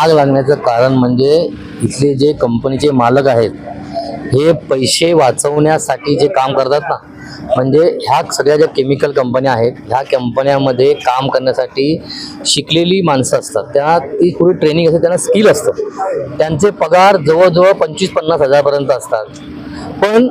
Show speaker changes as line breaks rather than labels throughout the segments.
आग लागण्याचं कारण म्हणजे इथले जे कंपनीचे मालक आहेत हे पैसे वाचवण्यासाठी जे काम करतात ना म्हणजे ह्या सगळ्या ज्या केमिकल कंपन्या आहेत ह्या कंपन्यामध्ये काम करण्यासाठी शिकलेली माणसं असतात. त्या ती थोडी ट्रेनिंग असते त्यांना स्किल असतं. त्यांचे पगार जवळजवळ पंचवीस पन्नास हजारपर्यंत असतात. पण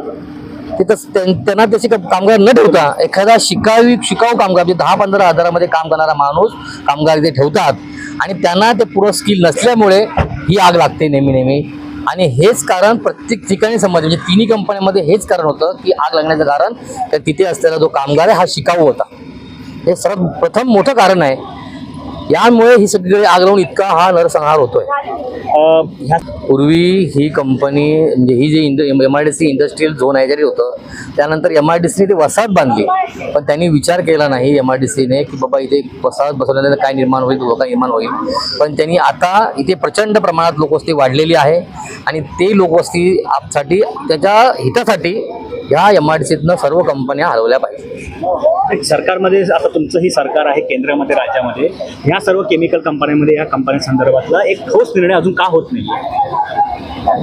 तिथं त्यां- त्यांना त्याचे कामगार न ठेवता एखादा शिकावी शिकाऊ कामगार म्हणजे दहा पंधरा हजारामध्ये काम करणारा माणूस कामगार इथे ठेवतात आणि त्यांना ते पुरं स्किल नसल्यामुळे ही आग लागते नेहमी नेहमी. आणि हेच कारण प्रत्येक ठिकाणी समज म्हणजे तिन्ही कंपन्यांमध्ये हेच कारण होतं की आग लागण्याचं कारण तर तिथे असलेला जो कामगार आहे हा शिकाऊ होता. हे सर्वात प्रथम मोठं कारण आहे. यामुळे ही सगळी आग लावून इतका हा नरसंहार होतोय. पूर्वी ही कंपनी म्हणजे ही जी M I D C industrial zone आहे जरी होतं त्यानंतर एम आय डी सीने ती वसाहत बांधली. पण त्यांनी विचार केला नाही एम आय डी सीने की बाबा इथे वसाहत बसवल्यानंतर काय निर्माण होईल धोका निर्माण होईल. पण त्यांनी आता इथे प्रचंड प्रमाणात लोकवस्ती वाढलेली आहे. आणि ते लोकवस्ती साठी त्याच्या हितासाठी ह्या एम आय डी सीतनं सर्व कंपन्या हलवल्या पाहिजे.
सरकारमध्ये आता तुमचं ही सरकार आहे केंद्रामध्ये राज्यामध्ये. ह्या सर्व केमिकल कंपन्यांमध्ये या कंपन्यांसंदर्भातला एक ठोस निर्णय अजून का होत नाही?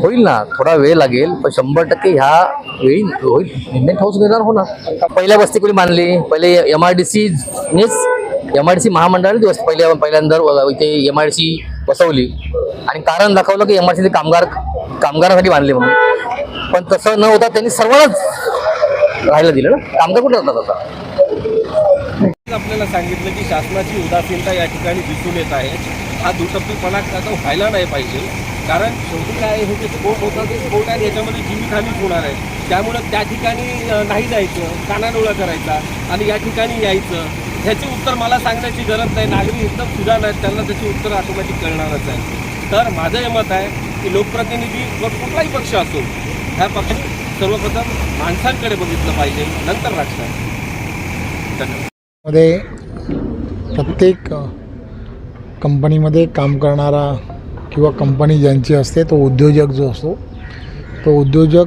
होईल ना थोडा वेळ लागेल पण शंभर टक्के ह्या वेळी होईल. निर्णय ठोस निर्णय होणार. पहिल्या वस्ती कोणी बांधली पहिले एम आय डी सीनेच एम आय डी सी महामंडळाने दिवस पहिल्या पहिल्यांदा इथे एम आय डी सी बसवली. आणि कारण दाखवलं की एम आय सी कामगार कामगारासाठी बांधले म्हणून. पण तसं न होता त्यांनी सर्वांनाच राहायला दिलं ना. कामगार कुठे जातात आता?
आपल्याला सांगितलं की शासनाची उदासीनता या ठिकाणी दिसून येत आहे. हा दुटप्पीपणा आता व्हायला नाही पाहिजे. कारण शेवटी काय हे जे स्फोट होता ते स्फोट आहे याच्यामध्ये जीवितहानीच होणार आहे त्यामुळं त्या ठिकाणी नाही जायचं कानाडोळा करायचा आणि या ठिकाणी यायचं. ह्याची उत्तर मला सांगण्याची गरज नाही. नागरिक एकदम सुधार आहेत त्यांना त्याची उत्तर ऑटोमॅटिक कळणारच आहे. तर माझं हे मत आहे की लोकप्रतिनिधी व कुठलाही पक्ष असो ह्या पक्षाने सर्वप्रथम माणसांकडे बघितलं पाहिजे नंतर राजकारण. धन्यवाद.
मध्ये प्रत्येक कंपनीमध्ये काम करणारा किंवा कंपनी ज्यांची असते तो उद्योजक जो असतो तो उद्योजक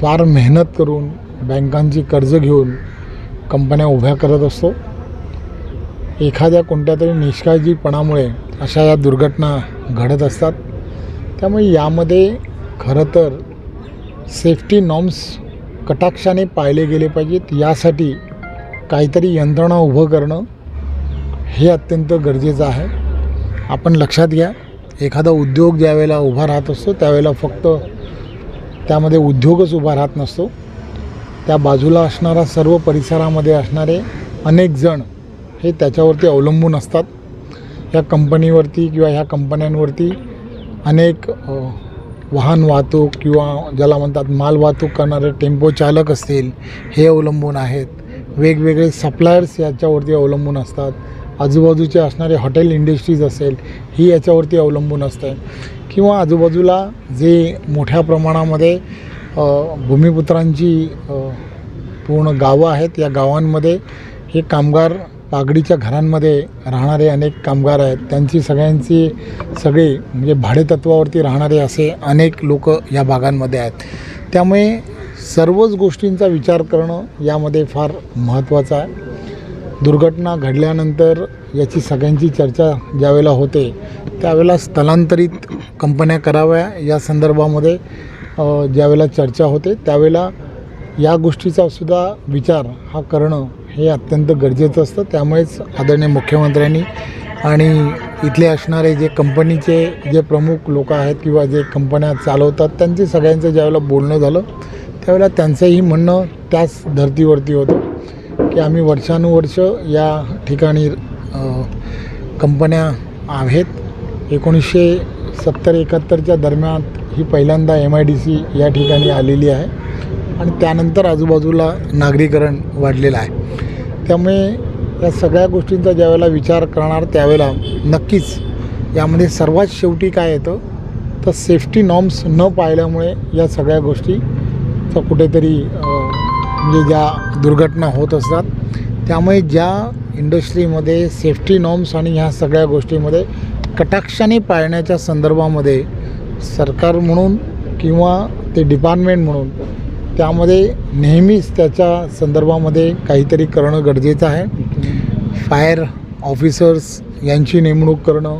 फार मेहनत करून बँकांची कर्ज घेऊन कंपन्या उभ्या करत असतो. एखाद्या कोणत्या तरी निष्काळजीपणामुळे अशा या दुर्घटना घडत असतात. त्यामुळे यामध्ये खरं तर सेफ्टी नॉर्म्स कटाक्षाने पाळले गेले पाहिजेत. यासाठी काहीतरी यंत्रणा उभं करणं हे अत्यंत गरजेचं आहे. आपण लक्षात घ्या एखादा उद्योग ज्यावेळेला उभा राहत असतो त्यावेळेला फक्त त्यामध्ये उद्योगच उभा राहत नसतो. त्या बाजूला असणारा सर्व परिसरामध्ये असणारे अनेक जण हे त्याच्यावरती अवलंबून असतात. या कंपनीवरती किंवा ह्या कंपन्यांवरती अनेक वाहन वाहतूक किंवा ज्याला म्हणतात माल वाहतूक करणारे टेम्पो चालक असतील हे अवलंबून आहेत. वेगवेगळे सप्लायर्स याच्यावरती अवलंबून असतात. आजूबाजूचे असणारे हॉटेल इंडस्ट्रीज असेल ही याच्यावरती अवलंबून असते. किंवा आजूबाजूला जे मोठ्या प्रमाणामध्ये भूमिपुत्रांची पूर्ण गावं आहेत या गावांमध्ये हे कामगार पागडीच्या घरांमध्ये राहणारे अनेक कामगार आहेत. त्यांची सगळ्यांची सगळे म्हणजे भाडेतत्वावरती राहणारे असे अनेक लोक या भागांमध्ये आहेत. त्यामुळे सर्वच गोष्टींचा विचार करणं यामध्ये फार महत्त्वाचं आहे. दुर्घटना घडल्यानंतर याची सगळ्यांची चर्चा ज्यावेळेला होते त्यावेळेला स्थलांतरित कंपन्या कराव्या या संदर्भामध्ये ज्यावेळेला चर्चा होते त्यावेळेला या गोष्टीचा सुद्धा विचार हा करणं हे अत्यंत गरजेचं असतं. त्यामुळेच आदरणीय मुख्यमंत्र्यांनी आणि इथले असणारे जे कंपनीचे जे प्रमुख लोक आहेत किंवा जे कंपन्या चालवतात त्यांचे सगळ्यांचं ज्यावेळेला बोलणं झालं त्यावेळेला त्यांचंही म्हणणं त्याच धर्तीवरती होतं की आम्ही वर्षानुवर्ष या ठिकाणी कंपन्या आहेत. एकोणीसशे सत्तर एकाहत्तरच्या दरम्यान ही पहिल्यांदा एम आय डी सी या ठिकाणी आलेली आहे आणि त्यानंतर आजूबाजूला नागरीकरण वाढलेलं आहे. त्यामुळे या सगळ्या गोष्टींचा ज्यावेळेला विचार करणार त्यावेळेला नक्कीच यामध्ये सर्वात शेवटी काय येतं? तर सेफ्टी नॉर्म्स न पाहिल्यामुळे या सगळ्या गोष्टी तर कुठेतरी म्हणजे ज्या दुर्घटना होत असतात त्यामुळे ज्या इंडस्ट्रीमध्ये सेफ्टी नॉर्म्स आणि ह्या सगळ्या गोष्टीमध्ये कटाक्षाने पाळण्याच्या संदर्भामध्ये सरकार म्हणून किंवा ते डिपार्टमेंट म्हणून त्यामध्ये नेहमीच त्याच्या संदर्भामध्ये काहीतरी करणं गरजेचं आहे. फायर ऑफिसर्स यांची नेमणूक करणं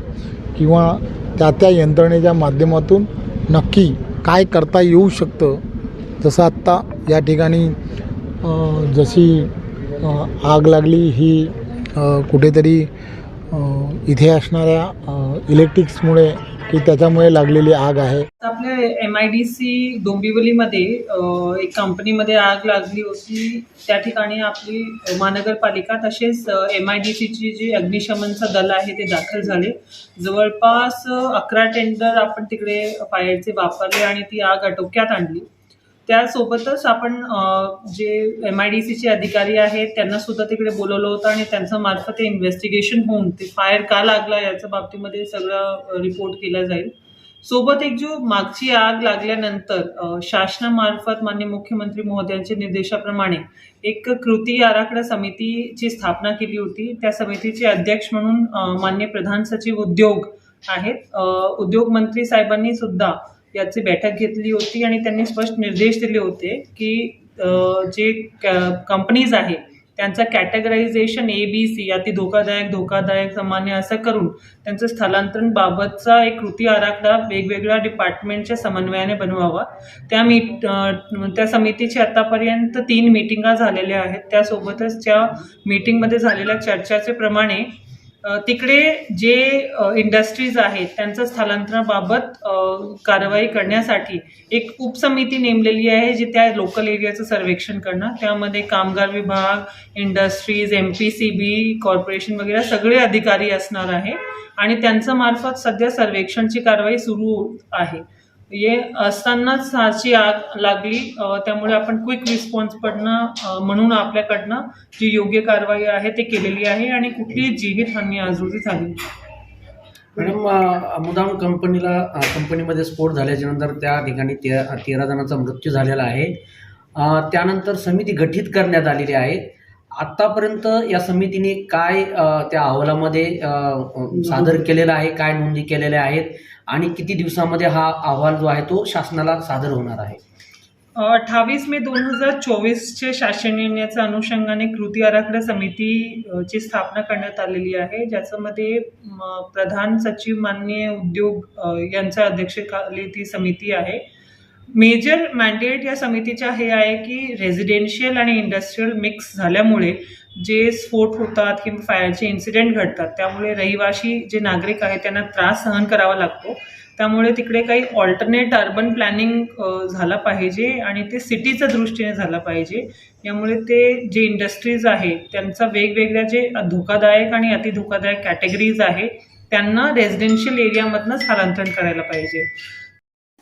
किंवा त्या त्या यंत्रणेच्या माध्यमातून नक्की काय करता येऊ शकतं जसं आत्ता या ठिकाणी जशी आग लागली ही कुठेतरी इथे असणाऱ्या इलेक्ट्रिक्समुळे की त्याच्यामुळे लागलेली आग आहे.
आपल्या एम आय डी सी डोंबिवलीमध्ये एक कंपनीमध्ये आग लागली होती. त्या ठिकाणी आपली महानगरपालिका तसेच एम आय डी सीची जी अग्निशमनचं दल आहे ते दाखल झाले. जवळपास अकरा टेंडर आपण तिकडे फायरचे वापरले आणि ती आग आटोक्यात आणली. त्यासोबतच आपण जे एम आय डी सीचे अधिकारी आहेत त्यांना सुद्धा तिकडे बोलवलं होतं आणि त्यांच्या मार्फत ते इन्व्हेस्टिगेशन होऊन ते फायर का लागला याच्या बाबतीमध्ये सगळं रिपोर्ट केला जाईल. सोबत एक जो मागची आग लागल्यानंतर शासनामार्फत माननीय मुख्यमंत्री महोदयांच्या निर्देशाप्रमाणे एक कृती आराखडा समितीची स्थापना केली होती. त्या समितीचे अध्यक्ष म्हणून मान्य माननीय प्रधान सचिव उद्योग आहेत. उद्योग मंत्री साहेबांनी सुद्धा याची बैठक घेतली होती आणि त्यांनी स्पष्ट निर्देश दिले होते की जे कंपनीज आहे त्यांचं कॅटेगरायझेशन ए बी सी अति धोकादायक धोकादायक सामान्य असं करून त्यांचं स्थलांतरण बाबतचा एक कृती आराखडा वेगवेगळ्या डिपार्टमेंटच्या समन्वयाने बनवावा. त्या मीट त्या समितीची आतापर्यंत तीन मीटिंगा झालेल्या आहेत. त्यासोबतच त्या मीटिंगमध्ये झालेल्या चर्चाचे प्रमाणे तिकडे जे इंडस्ट्रीज आहेत त्यांचं स्थलांतराबाबत कारवाई करण्यासाठी एक उपसमिती नेमलेली आहे जी त्या लोकल एरियाचं सर्वेक्षण करणार त्यामध्ये कामगार विभाग industries M P C B corporation वगैरे सगळे अधिकारी असणार आहे. आणि त्यांचं मार्फत सध्या सर्वेक्षणची कारवाई सुरू आहे. हे असतानाच साची आग लागली. त्यामुळे आपण क्विक रिस्पॉन्स पडणं म्हणून आपल्याकडनं जी योग्य कारवाई आहे ते केलेली आहे आणि कुठलीही जीवितहानी आजूबाजू झाली
मॅडम मुदाम कंपनीला कंपनीमध्ये स्फोट झाल्याच्यानंतर त्या ठिकाणी ते तेरा जणांचा मृत्यू झालेला आहे. त्यानंतर समिती गठीत करण्यात आलेली आहे. आत्तापर्यंत या समितीने काय त्या अहवालामध्ये सादर केलेलं आहे काय नोंदी केलेल्या आहेत आणि किती दिवसामध्ये हा अहवाल जो आहे तो शासनाला सादर होणार आहे?
अठ्ठावीस मे दोन हजार चोवीसचे शासन निर्णयाच्या अनुषंगाने कृती आराखडा समिती अ, ची स्थापना करण्यात आलेली आहे. ज्याच्यामध्ये प्रधान सचिव माननीय उद्योग यांच्या अध्यक्षतेखाली ती समिती आहे. मेजर मॅन्डेट या समितीचे हे आहे की रेझिडेन्शियल आणि इंडस्ट्रीयल मिक्स झाल्यामुळे जे स्फोट होतात किंवा फायरचे इन्सिडेंट घडतात त्यामुळे रहिवाशी जे नागरिक आहेत त्यांना त्रास सहन करावा लागतो. त्यामुळे तिकडे काही ऑल्टरनेट अर्बन प्लॅनिंग झाला पाहिजे आणि ते सिटीच्या दृष्टीने झालं पाहिजे. यामुळे ते जे इंडस्ट्रीज आहेत त्यांचा वेगवेगळ्या जे धोकादायक आणि अतिधोकादायक कॅटेगरीज आहे त्यांना रेसिडेन्शियल एरियामधनं स्थलांतरण करायला पाहिजे.